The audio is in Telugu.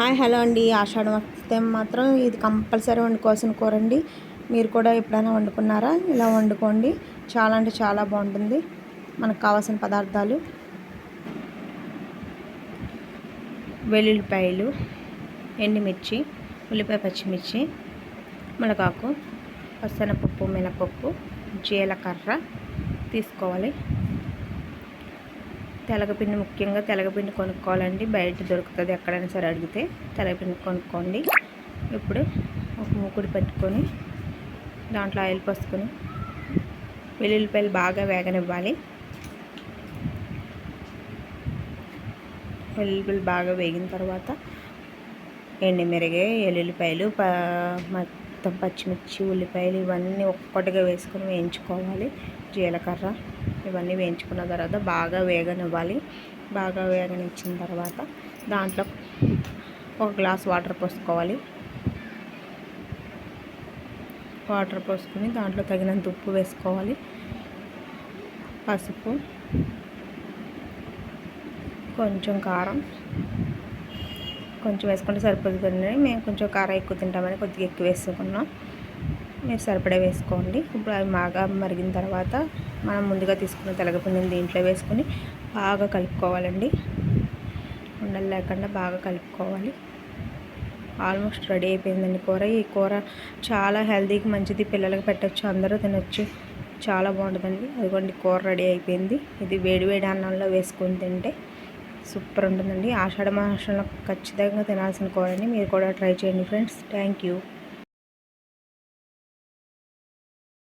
హాయ్ హలో అండి. ఆషాఢం వస్తే మాత్రం ఇది కంపల్సరీ వండుకోవాల్సిన కూర అండి మీరు కూడా ఎప్పుడైనా వండుకున్నారా? ఇలా వండుకోండి. చాలా అంటే చాలా బాగుంటుంది. మనకు కావాల్సిన పదార్థాలు. వెల్లుల్లిపాయలు ఎండుమిర్చి ఉల్లిపాయ పచ్చిమిర్చి మునగాకు పసనపప్పు మినపప్పు జీలకర్ర తీసుకోవాలి. తెలగపిండి ముఖ్యంగా తెలగపిండి కొనుక్కోవాలండి. బయట దొరుకుతుంది ఎక్కడైనా సరే అడిగితే తెలగపిండి కొనుక్కోండి. ఇప్పుడు ఒక మూకుడు పెట్టుకొని దాంట్లో ఆయిల్ పోసుకొని వెల్లుల్లిపాయలు బాగా వేగనివ్వాలి. వెల్లుల్లిపాయలు బాగా వేగిన తర్వాత ఎండిమిరగే ఎల్లుల్లిపాయలు మొత్తం పచ్చిమిర్చి ఉల్లిపాయలు ఇవన్నీ ఒక్కొక్కటిగా వేసుకొని వేయించుకోవాలి. జీలకర్ర ఇవన్నీ వేయించుకున్న తర్వాత బాగా వేగనివ్వాలి. బాగా వేగనిచ్చిన తర్వాత దాంట్లో ఒక గ్లాస్ వాటర్ పోసుకోవాలి. వాటర్ పోసుకొని దాంట్లో తగినంత ఉప్పు వేసుకోవాలి. పసుపు కొంచెం కారం కొంచెం వేసుకుంటే సరిపోతుందండి మేము కొంచెం కారం ఎక్కువ తింటామని కొద్దిగా ఎక్కువ వేసుకున్నాం. మీరు సరిపడా వేసుకోండి. ఇప్పుడు అవి బాగా మరిగిన తర్వాత మనం ముందుగా తీసుకున్న తెలగపిండిని దీంట్లో వేసుకొని బాగా కలుపుకోవాలండి. ఉండలు లేకుండా బాగా కలుపుకోవాలి. ఆల్మోస్ట్ రెడీ అయిపోయిందండి కూర. ఈ కూర చాలా హెల్తీకి మంచిది. పిల్లలకి పెట్టచ్చు అందరూ తినచ్చు. చాలా బాగుంటుందండి. అదిగోండి కూర రెడీ అయిపోయింది. ఇది వేడి వేడి అన్నంలో వేసుకొని తింటే సూపర్ ఉంటుందండి. ఆషాఢ మాసంలో ఖచ్చితంగా తినాల్సిన కూరని మీరు కూడా ట్రై చేయండి ఫ్రెండ్స్. Thank you.